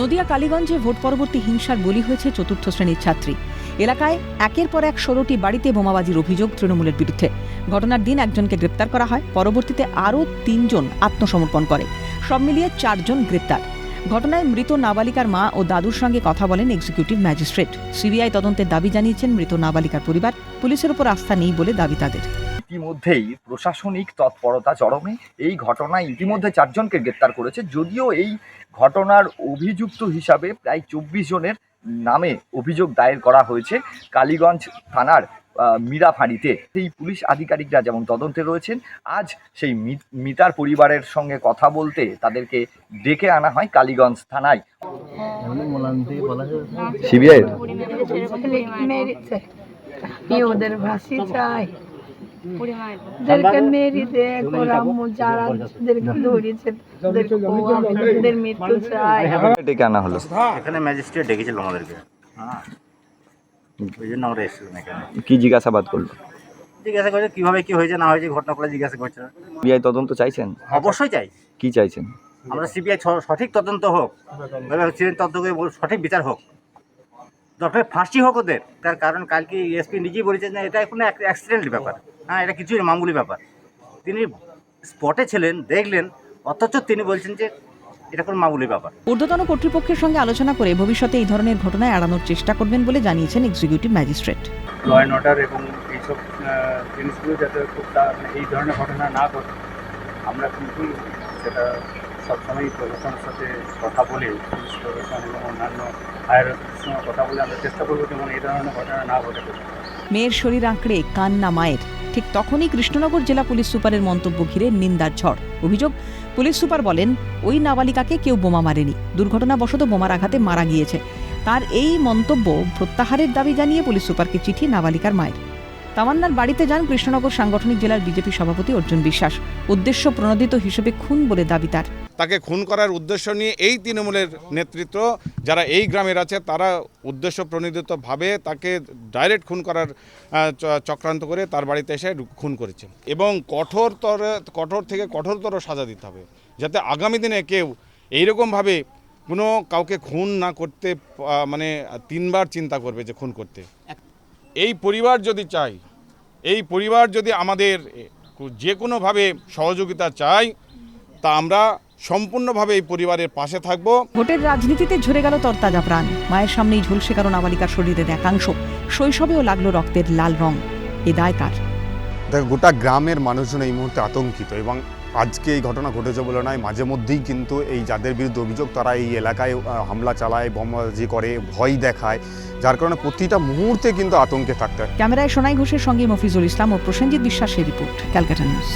Nadia কালীগঞ্জে vote পরবর্তী হিংসার বলি হয়েছে চতুর্থ শ্রেণির ছাত্রী। এলাকায় একের পর এক ষোলোটি বাড়িতে বোমাবাজির অভিযোগ তৃণমূলের বিরুদ্ধে। ঘটনার দিন একজনকে গ্রেপ্তার করা হয়, পরবর্তীতে আরও তিনজন আত্মসমর্পণ করে। সব মিলিয়ে চারজন গ্রেপ্তার। ঘটনায় মৃত নাবালিকার মা ও দাদুর সঙ্গে কথা বলেন এক্সিকিউটিভ ম্যাজিস্ট্রেট। সিবিআই তদন্তের দাবি জানিয়েছেন, মৃত নাবালিকার পরিবার পুলিশের উপর আস্থা নেই বলে দাবি তাদের। ইতিমধ্যেই প্রশাসনিক তৎপরতা চরমে। এই ঘটনায় ইতিমধ্যে চারজনকে গ্রেপ্তার করেছে। যদিও এই ঘটনার অভিযুক্ত হিসাবে প্রায় চব্বিশ জনের নামে অভিযোগ দায়ের করা হয়েছে। কালীগঞ্জ থানার মীরাফাঁড়িতে। এই পুলিশ আধিকারিকরা যেমন তদন্তে রয়েছেন আজ সেই মিতার পরিবারের সঙ্গে কথা বলতে তাদেরকে ডেকে আনা হয় কালীগঞ্জ থানায়। সিবিআই? ওদের ভাসি চাই? ওদেরকে মেরি দেখ যারা ধরেছে ওদেরকে মৃত্যু চাই। ডেকে আনা হলো। এখানে ম্যাজিস্ট্রেট ডেকেছিল আমাদেরকে। হ্যাঁ। ওই জন্য আমরা এসেছিলাম এখানে। কি জিজ্ঞাসাবাদ করল? জিজ্ঞাসা করছে কীভাবে কী হয়েছে না হয়েছে ঘটনাগুলো জিজ্ঞাসা করছে। সিবিআই তদন্ত চাইছেন? অবশ্যই চাই। কি চাইছেন? আমরা সিবিআই সঠিক তদন্ত হোক তদন্ত করে সঠিক বিচার হোক। দরকার ফাঁসি হোক ওদের তার কারণ কালকে এসপি নিজেই বলেছেন যে এটা কোনো অ্যাক্সিডেন্ট ব্যাপার। হ্যাঁ এটা কিছুই না, মামুলি ব্যাপার। তিনি স্পটে ছিলেন দেখলেন অথচ তিনি বলছেন যে এটা কোনো মামুলি ব্যাপার। ঊর্ধ্বতন কর্তৃপক্ষের সঙ্গে আলোচনা করে ভবিষ্যতে এই ধরনের ঘটনায় এড়ানোর চেষ্টা করবেন বলে জানিয়েছেন executive magistrate law and order এবং এইসব জিনিসগুলো যাতে খুব মানে এই ধরনের ঘটনা না ঘটে আমরা কিন্তু সেটা সবসময় প্রশাসনের সাথে কথা বলে পুলিশ প্রশাসন এবং অন্যান্য হায়ার সঙ্গে কথা বলে আমরা চেষ্টা করব যেমন এই ধরনের ঘটনা না ঘটে মেয়ের শরীর আঁকড়ে, কান্না মায়ের। ঠিক তখনই কৃষ্ণনগর জেলা পুলিশ সুপারের মন্তব্য ঘিরে নিন্দার ঝড়। অভিযোগ, পুলিশ সুপার বলেন, ওই নাবালিকাকে কেউ বোমা মারেনি। দুর্ঘটনাবশত বোমার আঘাতে মারা গিয়েছে। তার এই মন্তব্য প্রত্যাহারের দাবি জানিয়ে পুলিশ সুপারকে চিঠি নাবালিকার মায়ের। তামান্নার বাড়িতে যান কৃষ্ণনগর সাংগঠনিক জেলার বিজেপি সভাপতি অর্জুন বিশ্বাস। উদ্দেশ্য প্রণোদিত হিসেবে খুন বলে দাবি তার। তাকে খুন করার উদ্দেশ্য নিয়ে এই তৃণমূলের নেতৃত্ব যারা এই গ্রামের আছে তারা উদ্দেশ্য প্রণোদিতভাবে তাকে ডাইরেক্ট খুন করার চ- চক্রান্ত করে তার বাড়িতে এসে খুন করেছে। এবং কঠোরতর কঠোর থেকে কঠোরতর সাজা দিতে হবে যাতে আগামী দিনে কেউ এইরকমভাবে কোনো কাউকে খুন না করতে মানে তিনবার চিন্তা করবে যে খুন করতে। এই পরিবার যদি চাই এই পরিবার যদি আমাদের যে কোনোভাবে সহযোগিতা চাই তা আমরা সম্পূর্ণভাবে এই পরিবারের পাশে থাকব। ভোটের রাজনীতিতে ঝরে গেল তরতাজা প্রাণ। মায়ের সামনেই ঝলসে গেল নাবালিকার শরীরের একাংশ। শৈশবেও লাগল রক্তের লাল রং। এ দায় কার? গোটা গ্রামের মানুষজন এই মুহূর্তে আতঙ্কিত এবং আজকে এই ঘটনা ঘটেছে বলে নয়, মাঝে মধ্যেই কিন্তু এই যাদের বিরুদ্ধে অভিযোগ, তারা এই এলাকায় হামলা চালায় বোমাবাজি করে, ভয় দেখায়, যার কারণে প্রতিটা মুহূর্তে কিন্তু আতঙ্কে থাকতে হয়। ক্যামেরায় সোনাই ঘোষের সঙ্গে মফিজুল ইসলাম ও প্রসেনজিৎ বিশ্বাসের রিপোর্ট, ক্যালকাটা নিউজ।